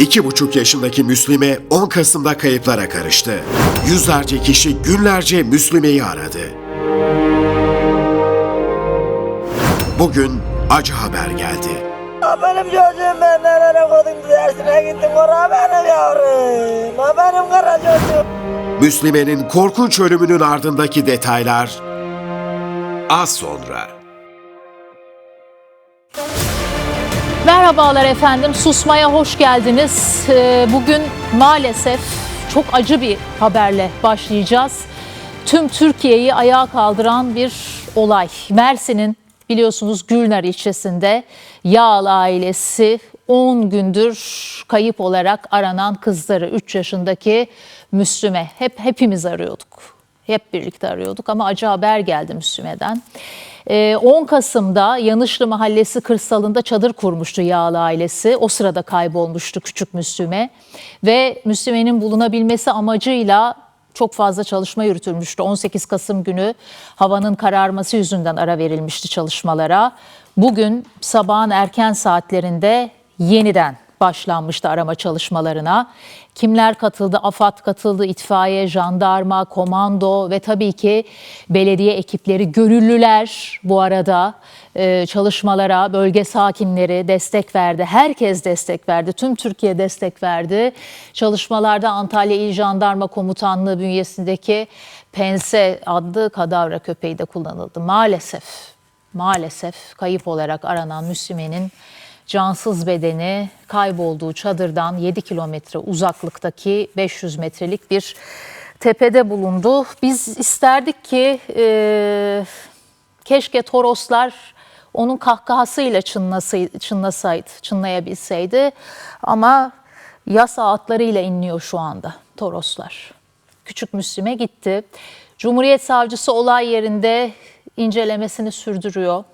İki buçuk yaşındaki Müslüme 10 Kasım'da kayıplara karıştı. Yüzlerce kişi günlerce Müslüme'yi aradı. Bugün acı haber geldi. Benim çocuğum ben nereye koydum dersine gittim oraya benim yavrum. Ha, benim kara çocuğum. Müslime'nin korkunç ölümünün ardındaki detaylar az sonra. Merhabalar efendim, Susmaya hoş geldiniz. Ee, Bugün maalesef çok acı bir haberle başlayacağız. Tüm Türkiye'yi ayağa kaldıran bir olay. Mersin'in biliyorsunuz Gülnar ilçesinde Yağlı ailesi 10 gündür kayıp olarak aranan kızları 3 yaşındaki Müslüme. Hep hepimiz arıyorduk. Hep birlikte arıyorduk ama acı haber geldi Müslüme'den. Ee, 10 Kasım'da Yanışlı Mahallesi kırsalında çadır kurmuştu Yağlı ailesi. O sırada kaybolmuştu küçük Müslüme. Ve Müslüme'nin bulunabilmesi amacıyla çok fazla çalışma yürütülmüştü. 18 Kasım günü havanın kararması yüzünden ara verilmişti çalışmalara. Bugün sabahın erken saatlerinde yeniden başlanmıştı arama çalışmalarına. Kimler katıldı? AFAD katıldı, itfaiye, jandarma, komando ve tabii ki belediye ekipleri, gönüllüler bu arada e, çalışmalara, bölge sakinleri destek verdi. Herkes destek verdi. Tüm Türkiye destek verdi. Çalışmalarda Antalya İl Jandarma Komutanlığı bünyesindeki Pense adlı kadavra köpeği de kullanıldı. Maalesef, maalesef kayıp olarak aranan Müslüme'nin cansız bedeni kaybolduğu çadırdan 7 kilometre uzaklıktaki 500 metrelik bir tepede bulundu. Biz isterdik ki e, keşke Toroslar onun kahkahasıyla çınlasaydı, çınlasaydı, çınlayabilseydi ama yas ağıtlarıyla inliyor şu anda Toroslar. Küçük Müslüme gitti. Cumhuriyet Savcısı olay yerinde incelemesini sürdürüyor.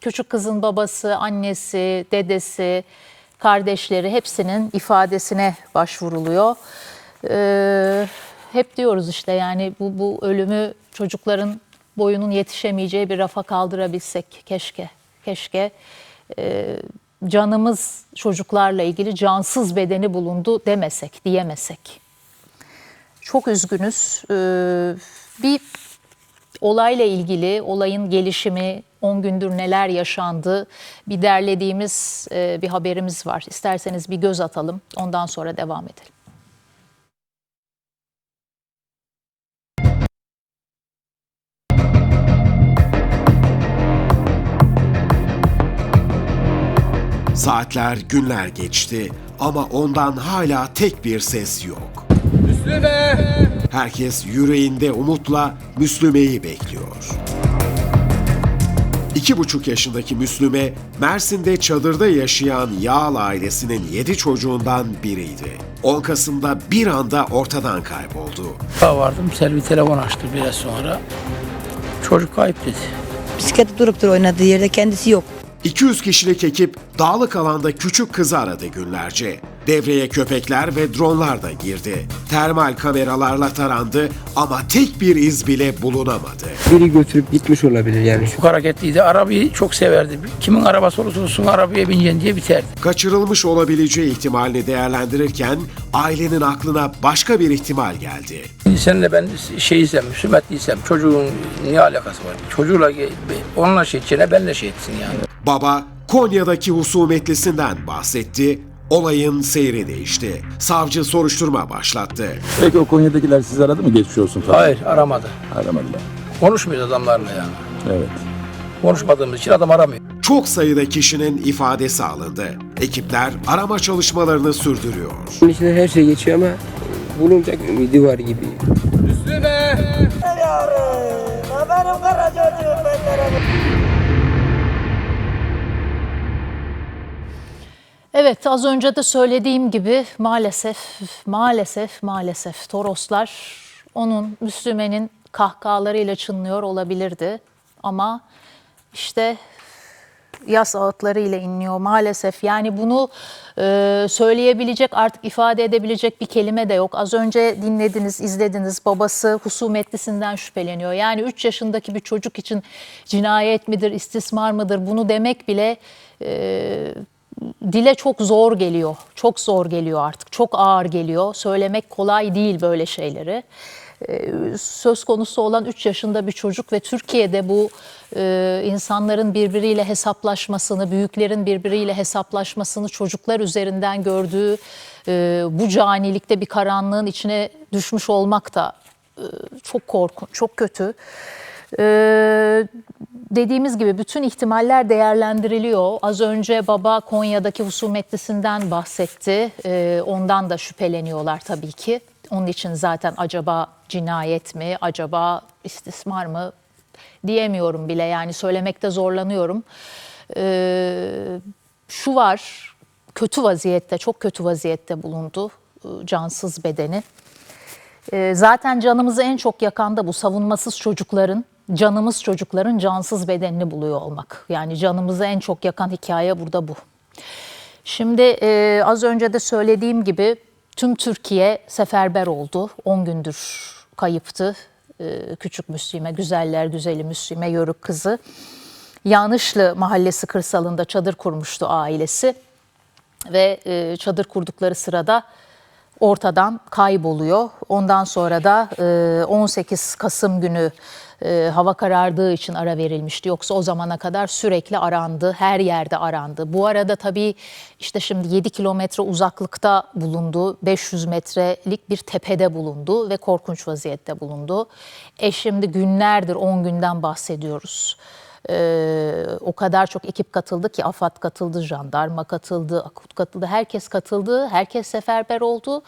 Küçük kızın babası, annesi, dedesi, kardeşleri hepsinin ifadesine başvuruluyor. Ee, hep diyoruz işte yani bu, bu ölümü çocukların boyunun yetişemeyeceği bir rafa kaldırabilsek keşke. Keşke Ee, canımız çocuklarla ilgili cansız bedeni bulundu demesek, diyemesek. Çok üzgünüz. Ee, bir olayla ilgili, olayın gelişimi, 10 gündür neler yaşandı bir derlediğimiz e, bir haberimiz var. İsterseniz bir göz atalım, ondan sonra devam edelim. Saatler, günler geçti ama ondan hala tek bir ses yok. Herkes yüreğinde umutla Müslüme'yi bekliyor. İki buçuk yaşındaki Müslüme, Mersin'de çadırda yaşayan Yağlı ailesinin yedi çocuğundan biriydi. 10 Kasım'da bir anda ortadan kayboldu. Daha vardım. Selvi telefon açtı biraz sonra. Çocuk kayıp dedi. Bisikleti durup durup oynadığı yerde kendisi yok. 200 kişilik ekip dağlık alanda küçük kızı aradı günlerce. Devreye köpekler ve dronlar da girdi. Termal kameralarla tarandı ama tek bir iz bile bulunamadı. biri götürüp gitmiş olabilir yani. Çok hareketliydi. Arabayı çok severdi. Kimin arabası olursa olsun arabaya bineceksin diye biterdi. Kaçırılmış olabileceği ihtimalini değerlendirirken ailenin aklına başka bir ihtimal geldi. Seninle ben şeyiysem, sümetliysem çocuğun ne alakası var? Çocuğla onunla şey edeceğine benle şey etsin yani. Baba Konya'daki husumetlisinden bahsetti. Olayın seyri değişti. Savcı soruşturma başlattı. Peki o Konya'dakiler sizi aradı mı geçmiş olsun falan? Hayır aramadı. Aramadılar. Konuşmuyoruz adamlarla yani. Evet. Konuşmadığımız için adam aramıyor. Çok sayıda kişinin ifadesi alındı. Ekipler arama çalışmalarını sürdürüyor. Bunun içinden her şey geçiyor ama bulunacak ümidi var gibi. Benim yavrum. Ha, benim kara çocuğum ben Evet az önce de söylediğim gibi maalesef maalesef maalesef Toroslar onun Müslüme'nin kahkahalarıyla çınlıyor olabilirdi. Ama işte yas ağıtlarıyla inliyor maalesef. Yani bunu e, söyleyebilecek artık ifade edebilecek bir kelime de yok. Az önce dinlediniz, izlediniz. Babası husumetlisinden şüpheleniyor. Yani 3 yaşındaki bir çocuk için cinayet midir, istismar mıdır bunu demek bile e, dile çok zor geliyor. Çok zor geliyor artık. Çok ağır geliyor. Söylemek kolay değil böyle şeyleri. Ee, Söz konusu olan 3 yaşında bir çocuk ve Türkiye'de bu e, insanların birbiriyle hesaplaşmasını, büyüklerin birbiriyle hesaplaşmasını çocuklar üzerinden gördüğü e, bu canilikte bir karanlığın içine düşmüş olmak da e, çok korkunç, çok kötü. Ee, dediğimiz gibi bütün ihtimaller değerlendiriliyor. Az önce baba Konya'daki husumetlisinden bahsetti. Ee, ondan da şüpheleniyorlar tabii ki. Onun için zaten acaba cinayet mi, acaba istismar mı diyemiyorum bile yani söylemekte zorlanıyorum. Ee, şu var, kötü vaziyette, çok kötü vaziyette bulundu e, cansız bedeni. Ee, Zaten canımızı en çok yakan da bu savunmasız çocukların, canımız çocukların cansız bedenini buluyor olmak. Yani canımızı en çok yakan hikaye burada bu. Şimdi e, az önce de söylediğim gibi tüm Türkiye seferber oldu. 10 gündür kayıptı. E, küçük Müslüme, güzeller güzeli Müslüme Yörük kızı. Yanışlı mahallesi kırsalında çadır kurmuştu ailesi ve e, çadır kurdukları sırada ortadan kayboluyor. Ondan sonra da e, 18 Kasım günü e, hava karardığı için ara verilmişti. Yoksa o zamana kadar sürekli arandı, her yerde arandı. Bu arada tabii işte şimdi 7 kilometre uzaklıkta bulundu, 500 metrelik bir tepede bulundu ve korkunç vaziyette bulundu. E şimdi günlerdir, 10 günden bahsediyoruz. Ee, o kadar çok ekip katıldı ki AFAD katıldı, jandarma katıldı, AKUT katıldı, herkes katıldı, herkes seferber oldu.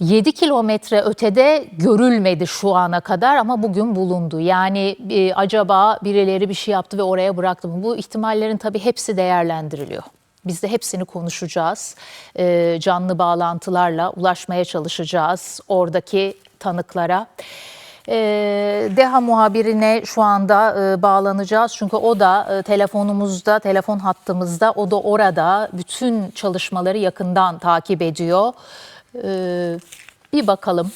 7 kilometre ötede görülmedi şu ana kadar ama bugün bulundu. Yani e, acaba birileri bir şey yaptı ve oraya bıraktı mı? Bu ihtimallerin tabii hepsi değerlendiriliyor. Biz de hepsini konuşacağız. Ee, canlı bağlantılarla ulaşmaya çalışacağız oradaki tanıklara. Ee, DEHA muhabirine şu anda e, bağlanacağız. Çünkü o da e, telefonumuzda, telefon hattımızda, o da orada bütün çalışmaları yakından takip ediyor. Ee, bir bakalım.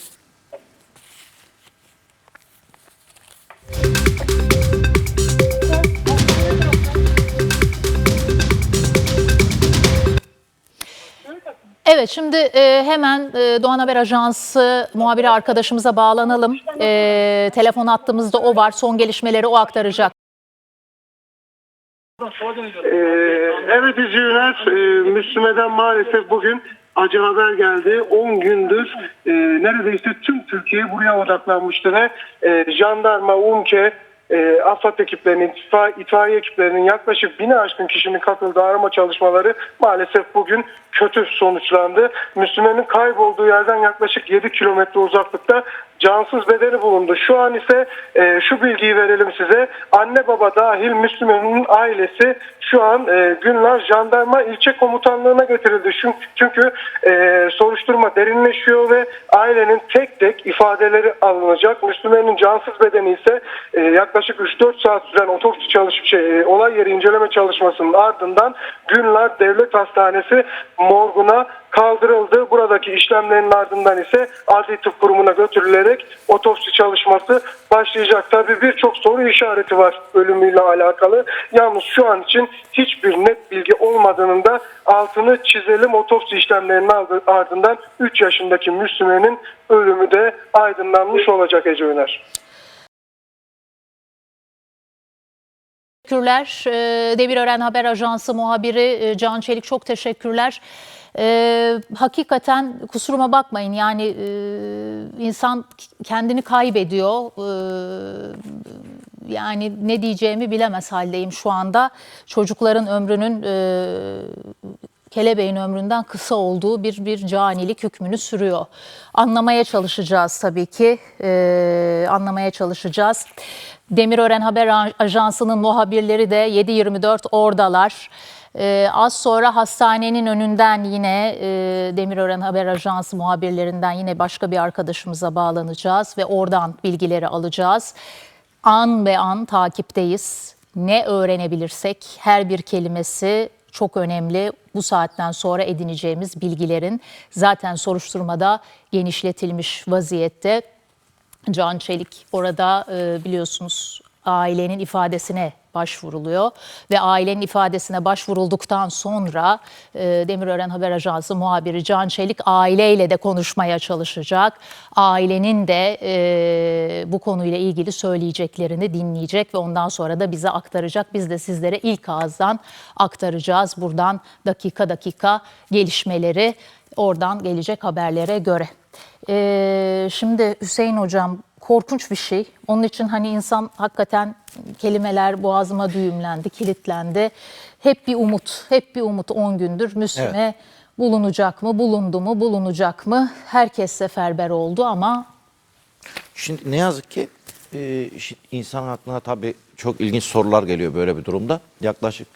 Evet şimdi e, hemen e, Doğan Haber Ajansı muhabiri arkadaşımıza bağlanalım. E, telefon hattımızda o var. Son gelişmeleri o aktaracak. Ee, evet izleyiciler, e, Müslüme'den maalesef bugün acı haber geldi. 10 gündür e, neredeyse tüm Türkiye buraya odaklanmıştı ve e, jandarma, UMKE, e, AFAD ekiplerinin, itfa- itfaiye ekiplerinin yaklaşık bine aşkın kişinin katıldığı arama çalışmaları maalesef bugün kötü sonuçlandı. Müslümenin kaybolduğu yerden yaklaşık 7 kilometre uzaklıkta cansız bedeni bulundu. Şu an ise e, şu bilgiyi verelim size. Anne baba dahil Müslümanın ailesi şu an e, Günler Jandarma ilçe komutanlığına getirildi. Çünkü, çünkü e, soruşturma derinleşiyor ve ailenin tek tek ifadeleri alınacak. Müslümanın cansız bedeni ise e, yaklaşık 3-4 saat süren otopsi çalış şey, e, olay yeri inceleme çalışmasının ardından Günler Devlet Hastanesi morguna kaldırıldı. Buradaki işlemlerin ardından ise Adli Tıp Kurumu'na götürülerek otopsi çalışması başlayacak. Tabii birçok soru işareti var ölümüyle alakalı. Yalnız şu an için hiçbir net bilgi olmadığının da altını çizelim. Otopsi işlemlerinin ardı- ardından 3 yaşındaki Müslümenin ölümü de aydınlanmış olacak Ece Öner. Teşekkürler. Ee, Demirören Haber Ajansı muhabiri e, Can Çelik çok teşekkürler. Ee, hakikaten kusuruma bakmayın yani e, insan kendini kaybediyor. Ee, yani ne diyeceğimi bilemez haldeyim şu anda. Çocukların ömrünün e, kelebeğin ömründen kısa olduğu bir bir canilik hükmünü sürüyor. Anlamaya çalışacağız tabii ki. Ee, anlamaya çalışacağız. Demirören Haber Ajansı'nın muhabirleri de 7-24 oradalar. Ee, az sonra hastanenin önünden yine e, Demirören Haber Ajansı muhabirlerinden yine başka bir arkadaşımıza bağlanacağız ve oradan bilgileri alacağız. An be an takipteyiz. Ne öğrenebilirsek her bir kelimesi çok önemli. Bu saatten sonra edineceğimiz bilgilerin zaten soruşturmada genişletilmiş vaziyette. Can Çelik orada e, biliyorsunuz ailenin ifadesine başvuruluyor ve ailenin ifadesine başvurulduktan sonra e, Demirören Haber Ajansı muhabiri Can Çelik aileyle de konuşmaya çalışacak. Ailenin de e, bu konuyla ilgili söyleyeceklerini dinleyecek ve ondan sonra da bize aktaracak. Biz de sizlere ilk ağızdan aktaracağız buradan dakika dakika gelişmeleri oradan gelecek haberlere göre. Ee, şimdi Hüseyin Hocam korkunç bir şey. Onun için hani insan hakikaten kelimeler boğazıma düğümlendi, kilitlendi. Hep bir umut, hep bir umut 10 gündür Müslüme bulunacak mı, bulundu mu, bulunacak mı? Herkes seferber oldu ama Şimdi ne yazık ki e, insan aklına tabii çok ilginç sorular geliyor böyle bir durumda. Yaklaşık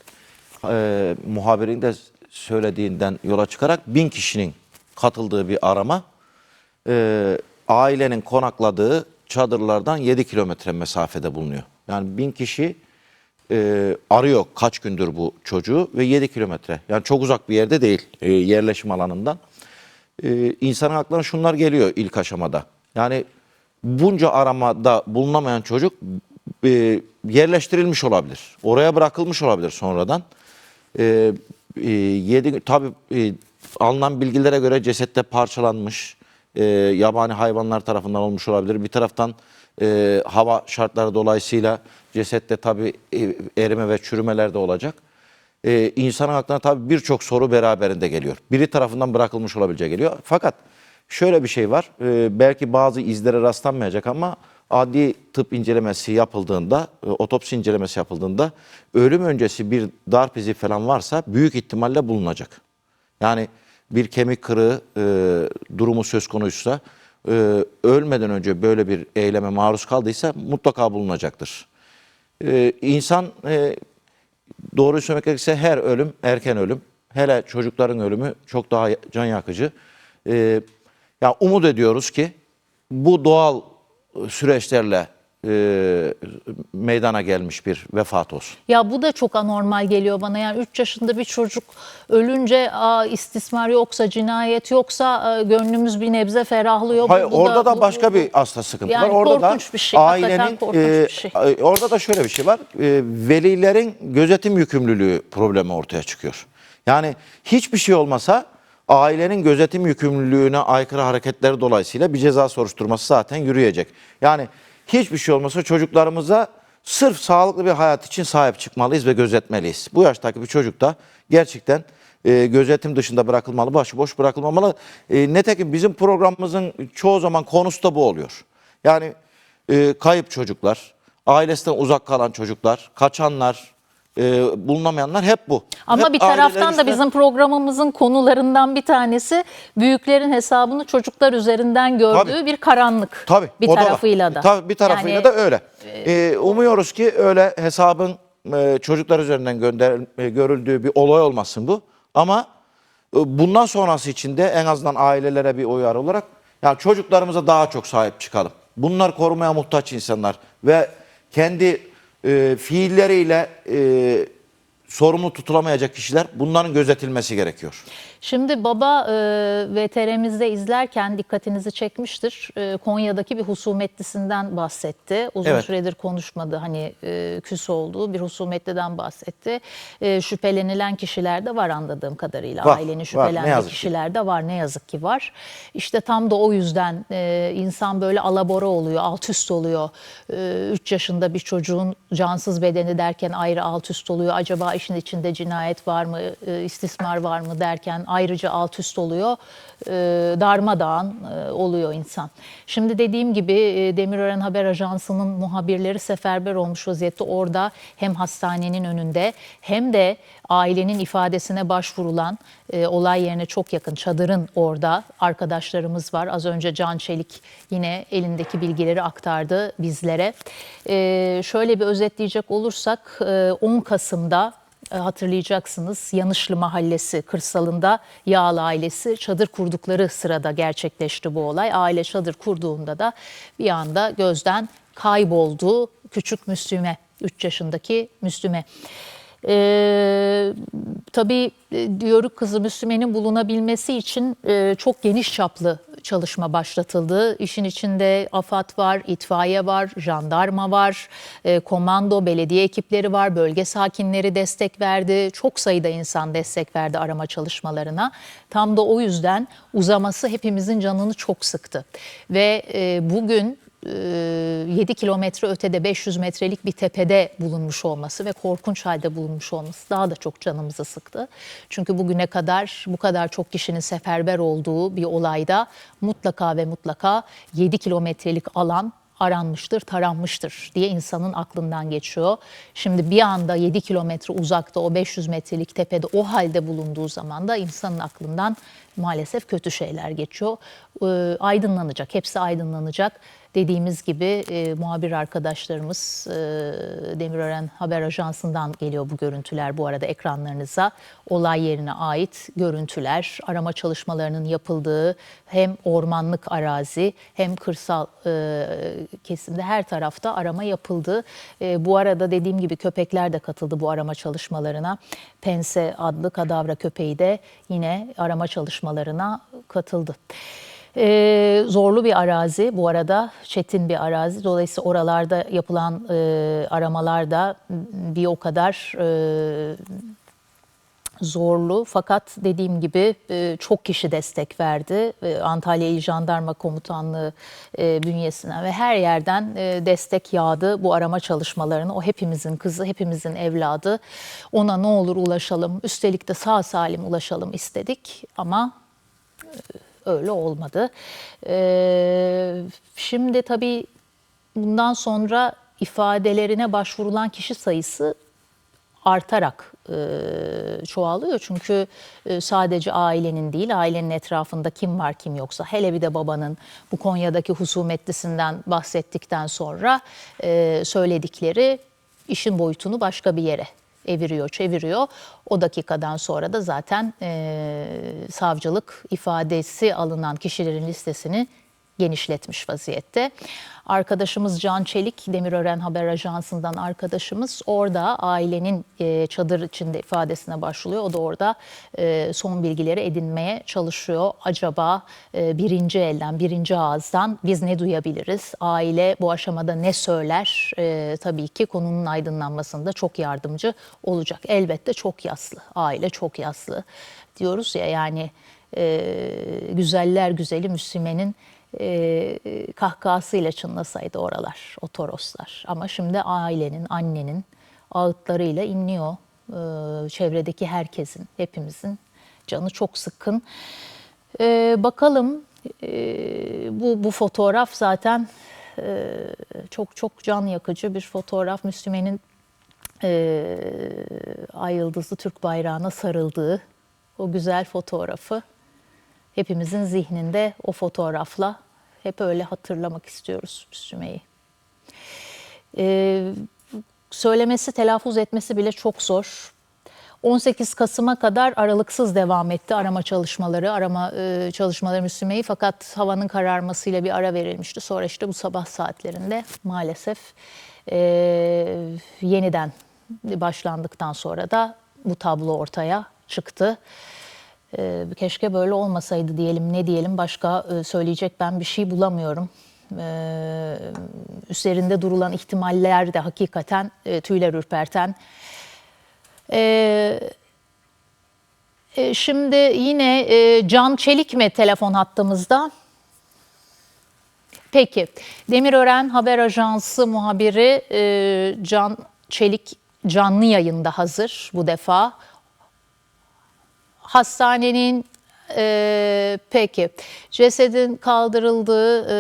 e, muhabirin de söylediğinden yola çıkarak bin kişinin katıldığı bir arama e, ailenin konakladığı çadırlardan 7 kilometre mesafede bulunuyor. Yani bin kişi e, arıyor kaç gündür bu çocuğu ve 7 kilometre. Yani çok uzak bir yerde değil e, yerleşim alanından. E, insanın aklına şunlar geliyor ilk aşamada. Yani bunca aramada bulunamayan çocuk e, yerleştirilmiş olabilir. Oraya bırakılmış olabilir sonradan. E, e, yedi, tabii e, alınan bilgilere göre cesette parçalanmış, e, yabani hayvanlar tarafından olmuş olabilir. Bir taraftan e, hava şartları dolayısıyla cesette tabii e, erime ve çürümeler de olacak. E, insanın aklına tabii birçok soru beraberinde geliyor. Biri tarafından bırakılmış olabileceği geliyor. Fakat şöyle bir şey var. E, belki bazı izlere rastlanmayacak ama adli tıp incelemesi yapıldığında, e, otopsi incelemesi yapıldığında ölüm öncesi bir darp izi falan varsa büyük ihtimalle bulunacak. Yani bir kemik kırığı e, durumu söz konuysa e, ölmeden önce böyle bir eyleme maruz kaldıysa mutlaka bulunacaktır. E, insan e, doğruyu söylemek gerekirse her ölüm erken ölüm. Hele çocukların ölümü çok daha can yakıcı. E, ya umut ediyoruz ki bu doğal süreçlerle e, meydana gelmiş bir vefat olsun. Ya bu da çok anormal geliyor bana. Yani 3 yaşında bir çocuk ölünce aa, istismar yoksa, cinayet yoksa e, gönlümüz bir nebze ferahlıyor. Hayır, bu orada da bu- başka bu- bir asla sıkıntı Yani var. Orada da bir şey, ailenin korkunç bir şey. e, orada da şöyle bir şey var. E, velilerin gözetim yükümlülüğü problemi ortaya çıkıyor. Yani hiçbir şey olmasa ailenin gözetim yükümlülüğüne aykırı hareketleri dolayısıyla bir ceza soruşturması zaten yürüyecek. Yani hiçbir şey olmasa çocuklarımıza sırf sağlıklı bir hayat için sahip çıkmalıyız ve gözetmeliyiz. Bu yaştaki bir çocuk da gerçekten e, gözetim dışında bırakılmalı, başıboş bırakılmamalı. E, netekim bizim programımızın çoğu zaman konusu da bu oluyor. Yani e, kayıp çocuklar, ailesinden uzak kalan çocuklar, kaçanlar, e, bulunamayanlar hep bu. Ama Hep bir taraftan da bizim programımızın konularından bir tanesi büyüklerin hesabını çocuklar üzerinden gördüğü Tabii. bir karanlık. Tabii, bir o da tarafıyla da. Tabii bir tarafıyla Yani- da öyle. Ee, umuyoruz ki öyle hesabın e, çocuklar üzerinden gönder e, görüldüğü bir olay olmasın bu. Ama e, bundan sonrası için de en azından ailelere bir uyarı olarak yani çocuklarımıza daha çok sahip çıkalım. Bunlar korumaya muhtaç insanlar ve kendi e, fiilleriyle e, sorumlu tutulamayacak kişiler bunların gözetilmesi gerekiyor. Şimdi baba e, VTR'mizde izlerken dikkatinizi çekmiştir. E, Konya'daki bir husumetlisinden bahsetti. Uzun Evet. süredir konuşmadı. Hani e, küs olduğu bir husumetliden bahsetti. E, şüphelenilen kişiler de var anladığım kadarıyla. Var, Ailenin şüphelendiği yazık ki. kişiler de var. Ne yazık ki var. İşte tam da o yüzden e, insan böyle alabora oluyor, alt üst oluyor. 3 yaşında bir çocuğun cansız bedeni derken ayrı alt üst oluyor. Acaba işin içinde cinayet var mı, e, istismar var mı derken ayrıca alt üst oluyor. E, darmadağın e, oluyor insan. Şimdi dediğim gibi e, Demirören Haber Ajansı'nın muhabirleri seferber olmuş vaziyette. Orada hem hastanenin önünde hem de ailenin ifadesine başvurulan olay yerine çok yakın çadırın orada arkadaşlarımız var. Az önce Can Çelik yine elindeki bilgileri aktardı bizlere. Şöyle bir özetleyecek olursak e, 10 Kasım'da hatırlayacaksınız Yanışlı Mahallesi kırsalında Yağlı ailesi çadır kurdukları sırada gerçekleşti bu olay. Aile çadır kurduğunda da bir anda gözden kayboldu küçük Müslüme 3 yaşındaki Müslüme. Ee, tabii e, Yörük kızı Müslüme'nin bulunabilmesi için e, çok geniş çaplı çalışma başlatıldı. İşin içinde AFAD var, itfaiye var, jandarma var, e, komando, belediye ekipleri var, bölge sakinleri destek verdi. Çok sayıda insan destek verdi arama çalışmalarına. Tam da o yüzden uzaması hepimizin canını çok sıktı. Ve e, bugün 7 kilometre ötede 500 metrelik bir tepede bulunmuş olması ve korkunç halde bulunmuş olması daha da çok canımızı sıktı. Çünkü bugüne kadar bu kadar çok kişinin seferber olduğu bir olayda mutlaka ve mutlaka 7 kilometrelik alan aranmıştır, taranmıştır diye insanın aklından geçiyor. Şimdi bir anda 7 kilometre uzakta o 500 metrelik tepede o halde bulunduğu zaman da insanın aklından maalesef kötü şeyler geçiyor. Ee, aydınlanacak, hepsi aydınlanacak. Dediğimiz gibi e, muhabir arkadaşlarımız e, Demirören Haber Ajansı'ndan geliyor bu görüntüler bu arada ekranlarınıza. Olay yerine ait görüntüler, arama çalışmalarının yapıldığı hem ormanlık arazi hem kırsal e, kesimde her tarafta arama yapıldı. E, bu arada dediğim gibi köpekler de katıldı bu arama çalışmalarına. Pense adlı kadavra köpeği de yine arama çalışmalarına katıldı. Ee, zorlu bir arazi bu arada çetin bir arazi dolayısıyla oralarda yapılan e, aramalar da bir o kadar e, zorlu fakat dediğim gibi e, çok kişi destek verdi. E, Antalya İl Jandarma Komutanlığı e, bünyesinden ve her yerden e, destek yağdı bu arama çalışmalarını. O hepimizin kızı, hepimizin evladı. Ona ne olur ulaşalım, üstelik de sağ salim ulaşalım istedik ama öyle olmadı. Şimdi tabii bundan sonra ifadelerine başvurulan kişi sayısı artarak e, çoğalıyor. Çünkü e, sadece ailenin değil, ailenin etrafında kim var kim yoksa, hele bir de babanın bu Konya'daki husumetlisinden bahsettikten sonra e, söyledikleri işin boyutunu başka bir yere eviriyor, çeviriyor. O dakikadan sonra da zaten e, savcılık ifadesi alınan kişilerin listesini genişletmiş vaziyette. Arkadaşımız Can Çelik, Demirören Haber Ajansı'ndan arkadaşımız orada ailenin e, çadır içinde ifadesine başlıyor. O da orada e, son bilgileri edinmeye çalışıyor. Acaba e, birinci elden, birinci ağızdan biz ne duyabiliriz? Aile bu aşamada ne söyler? Tabii ki konunun aydınlanmasında çok yardımcı olacak. Elbette çok yaslı, aile çok yaslı diyoruz ya yani güzeller güzeli Müslüme'nin e, kahkahasıyla çınlasaydı oralar, o toroslar. Ama şimdi ailenin, annenin ağıtlarıyla inliyor. E, çevredeki herkesin, hepimizin canı çok sıkkın. E, bakalım e, bu, bu fotoğraf zaten e, çok çok can yakıcı bir fotoğraf. Müslüme'nin e, ay yıldızlı Türk bayrağına sarıldığı o güzel fotoğrafı hepimizin zihninde o fotoğrafla hep öyle hatırlamak istiyoruz Müslüme'yi. Ee, söylemesi, telaffuz etmesi bile çok zor. 18 Kasım'a kadar aralıksız devam etti arama çalışmaları, arama e, çalışmaları Müslüme'yi fakat havanın kararmasıyla bir ara verilmişti. Sonra işte bu sabah saatlerinde maalesef e, yeniden başlandıktan sonra da bu tablo ortaya çıktı. Ee, keşke böyle olmasaydı diyelim ne diyelim başka e, söyleyecek ben bir şey bulamıyorum. Ee, üzerinde durulan ihtimaller de hakikaten e, tüyler ürperten. Ee, e, şimdi yine Can Çelik mi telefon hattımızda? Peki. Demirören Haber Ajansı muhabiri Can Çelik canlı yayında hazır bu defa hastanenin e, peki cesedin kaldırıldığı e,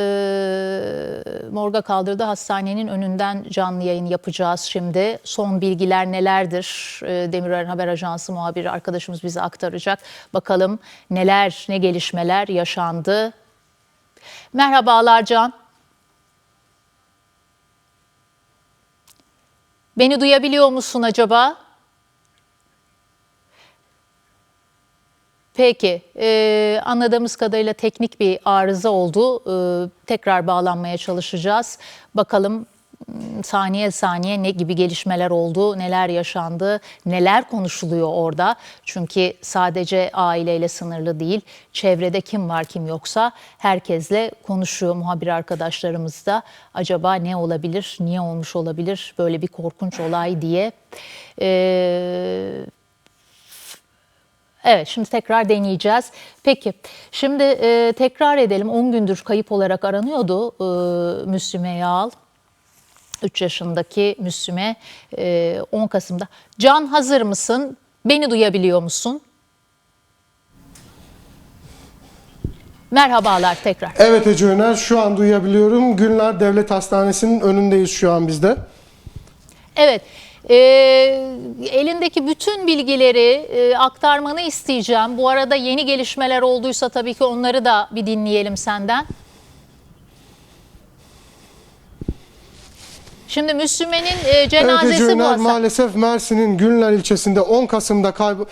morga kaldırıldığı hastanenin önünden canlı yayın yapacağız şimdi. Son bilgiler nelerdir? E, Demirören Haber Ajansı muhabiri arkadaşımız bize aktaracak. Bakalım neler, ne gelişmeler yaşandı. Merhabalar Can. Beni duyabiliyor musun acaba? Peki, e, anladığımız kadarıyla teknik bir arıza oldu. E, tekrar bağlanmaya çalışacağız. Bakalım saniye saniye ne gibi gelişmeler oldu, neler yaşandı, neler konuşuluyor orada. Çünkü sadece aileyle sınırlı değil, çevrede kim var kim yoksa herkesle konuşuyor muhabir arkadaşlarımız da. Acaba ne olabilir, niye olmuş olabilir böyle bir korkunç olay diye. Ee, Evet şimdi tekrar deneyeceğiz. Peki şimdi e, tekrar edelim 10 gündür kayıp olarak aranıyordu e, Müslüme Yağal. 3 yaşındaki Müslüme e, 10 Kasım'da. Can hazır mısın? Beni duyabiliyor musun? Merhabalar tekrar. Evet Ece Öner, şu an duyabiliyorum. Günler Devlet Hastanesi'nin önündeyiz şu an bizde. Evet, e, elindeki bütün bilgileri e, aktarmanı isteyeceğim. Bu arada yeni gelişmeler olduysa tabii ki onları da bir dinleyelim senden. Şimdi Müslüme'nin e, Evet cenazesi Ece bu maalesef Mersin'in Günler ilçesinde 10 Kasım'da kaybı...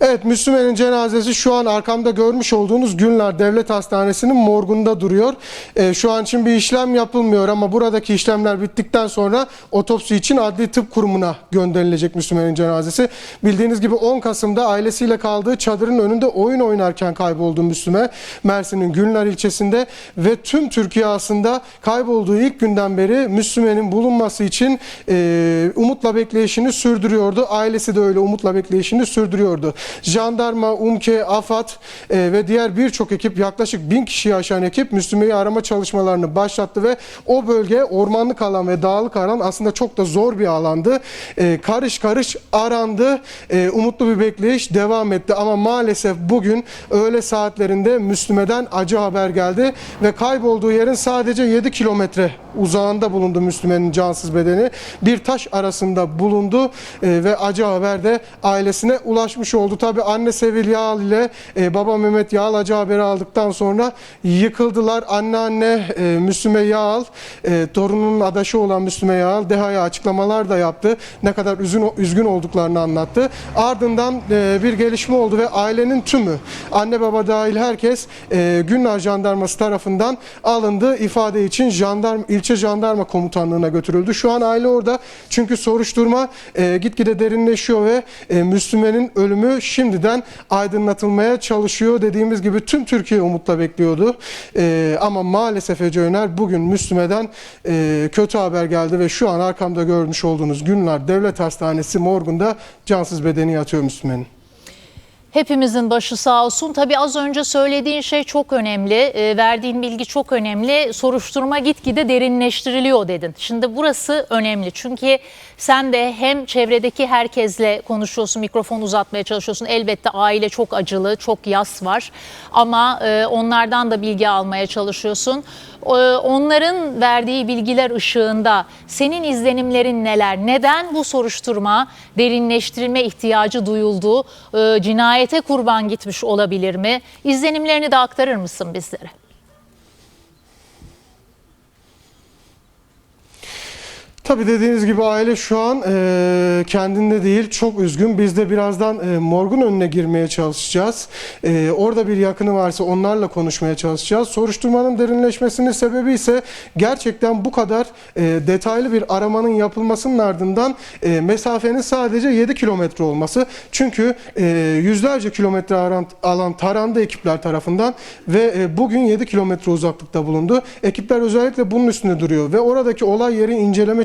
Evet Müslüman'ın cenazesi şu an arkamda görmüş olduğunuz Günler Devlet Hastanesi'nin morgunda duruyor. Ee, şu an için bir işlem yapılmıyor ama buradaki işlemler bittikten sonra otopsi için Adli Tıp Kurumu'na gönderilecek Müslüman'ın cenazesi. Bildiğiniz gibi 10 Kasım'da ailesiyle kaldığı çadırın önünde oyun oynarken kayboldu Müslüme. Mersin'in Günler ilçesinde ve tüm Türkiye aslında kaybolduğu ilk günden beri Müslüme'nin bulunması için e, umutla bekleyişini sürdürüyordu. Ailesi de öyle umutla bekleyişini sürdürüyordu. Jandarma, UMKE, AFAD e, ve diğer birçok ekip yaklaşık bin kişiyi aşan ekip Müslüme'yi arama çalışmalarını başlattı ve o bölge ormanlık alan ve dağlık alan aslında çok da zor bir alandı. E, karış karış arandı. E, umutlu bir bekleyiş devam etti ama maalesef bugün öğle saatlerinde Müslüme'den acı haber geldi ve kaybolduğu yerin sadece 7 kilometre uzağında bulundu Müslüme'nin cansız bedeni. Bir taş arasında bulundu e, ve acı haber de ailesine ulaşmış oldu. Tabi anne Sevil Yağal ile e, baba Mehmet Yağal acı haberi aldıktan sonra yıkıldılar. Anneanne e, Müslüme Yağal, e, torununun adaşı olan Müslüme Yağal DEHA'ya açıklamalar da yaptı. Ne kadar üzgün, üzgün olduklarını anlattı. Ardından e, bir gelişme oldu ve ailenin tümü, anne baba dahil herkes e, Günler Jandarması tarafından alındı. ifade için jandarm ilçe jandarma komutanlığına götürüldü. Şu an aile orada çünkü soruşturma e, gitgide derinleşiyor ve e, Müslüme'nin ölümü şimdiden aydınlatılmaya çalışıyor. Dediğimiz gibi tüm Türkiye umutla bekliyordu. E, ama maalesef Ece Öner bugün Müslüme'den e, kötü haber geldi ve şu an arkamda görmüş olduğunuz Günler Devlet Hastanesi morgunda cansız bedeni yatıyor Müslüme'nin. Hepimizin başı sağ olsun. Tabii az önce söylediğin şey çok önemli. E, verdiğin bilgi çok önemli. Soruşturma gitgide derinleştiriliyor dedin. Şimdi burası önemli. Çünkü sen de hem çevredeki herkesle konuşuyorsun, mikrofon uzatmaya çalışıyorsun. Elbette aile çok acılı, çok yas var. Ama e, onlardan da bilgi almaya çalışıyorsun. E, onların verdiği bilgiler ışığında senin izlenimlerin neler? Neden bu soruşturma derinleştirilme ihtiyacı duyuldu? E, cinayete kurban gitmiş olabilir mi? İzlenimlerini de aktarır mısın bizlere? Tabii dediğiniz gibi aile şu an e, kendinde değil, çok üzgün. Biz de birazdan e, morgun önüne girmeye çalışacağız. E, orada bir yakını varsa onlarla konuşmaya çalışacağız. Soruşturmanın derinleşmesinin sebebi ise gerçekten bu kadar e, detaylı bir aramanın yapılmasının ardından e, mesafenin sadece 7 kilometre olması. Çünkü e, yüzlerce kilometre aran- alan tarandı ekipler tarafından ve e, bugün 7 kilometre uzaklıkta bulundu. Ekipler özellikle bunun üstünde duruyor ve oradaki olay yeri inceleme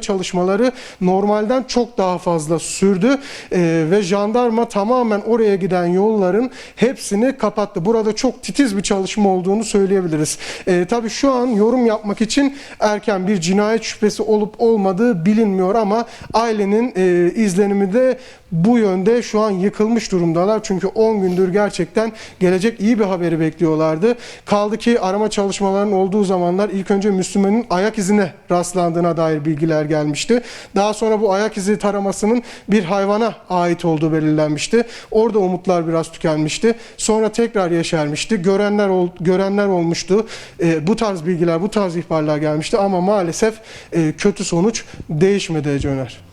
normalden çok daha fazla sürdü Ee, ve jandarma tamamen oraya giden yolların hepsini kapattı. Burada çok titiz bir çalışma olduğunu söyleyebiliriz. Ee, tabii şu an yorum yapmak için erken bir cinayet şüphesi olup olmadığı bilinmiyor ama ailenin e, izlenimi de bu yönde şu an yıkılmış durumdalar. Çünkü 10 gündür gerçekten gelecek iyi bir haberi bekliyorlardı. Kaldı ki arama çalışmalarının olduğu zamanlar ilk önce Müslüman'ın ayak izine rastlandığına dair bilgiler gelmişti. Daha sonra bu ayak izi taramasının bir hayvana ait olduğu belirlenmişti. Orada umutlar biraz tükenmişti. Sonra tekrar yeşermişti. Görenler ol, görenler olmuştu. Ee, bu tarz bilgiler, bu tarz ihbarlar gelmişti ama maalesef e, kötü sonuç değişmedi Ece Öner.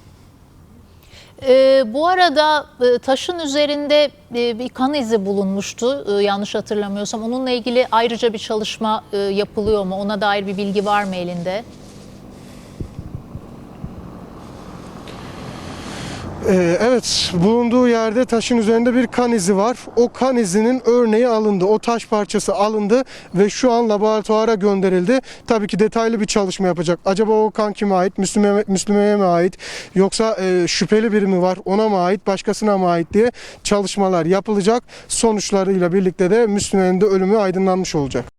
Ee, bu arada e, taşın üzerinde e, bir kan izi bulunmuştu e, yanlış hatırlamıyorsam. Onunla ilgili ayrıca bir çalışma e, yapılıyor mu? Ona dair bir bilgi var mı elinde? Ee, evet, bulunduğu yerde taşın üzerinde bir kan izi var. O kan izinin örneği alındı. O taş parçası alındı ve şu an laboratuvara gönderildi. Tabii ki detaylı bir çalışma yapacak. Acaba o kan kime ait? Müslüme, Müslüme'ye mi ait? Yoksa e, şüpheli biri mi var? Ona mı ait? Başkasına mı ait diye çalışmalar yapılacak. Sonuçlarıyla birlikte de Müslüme'nin de ölümü aydınlanmış olacak.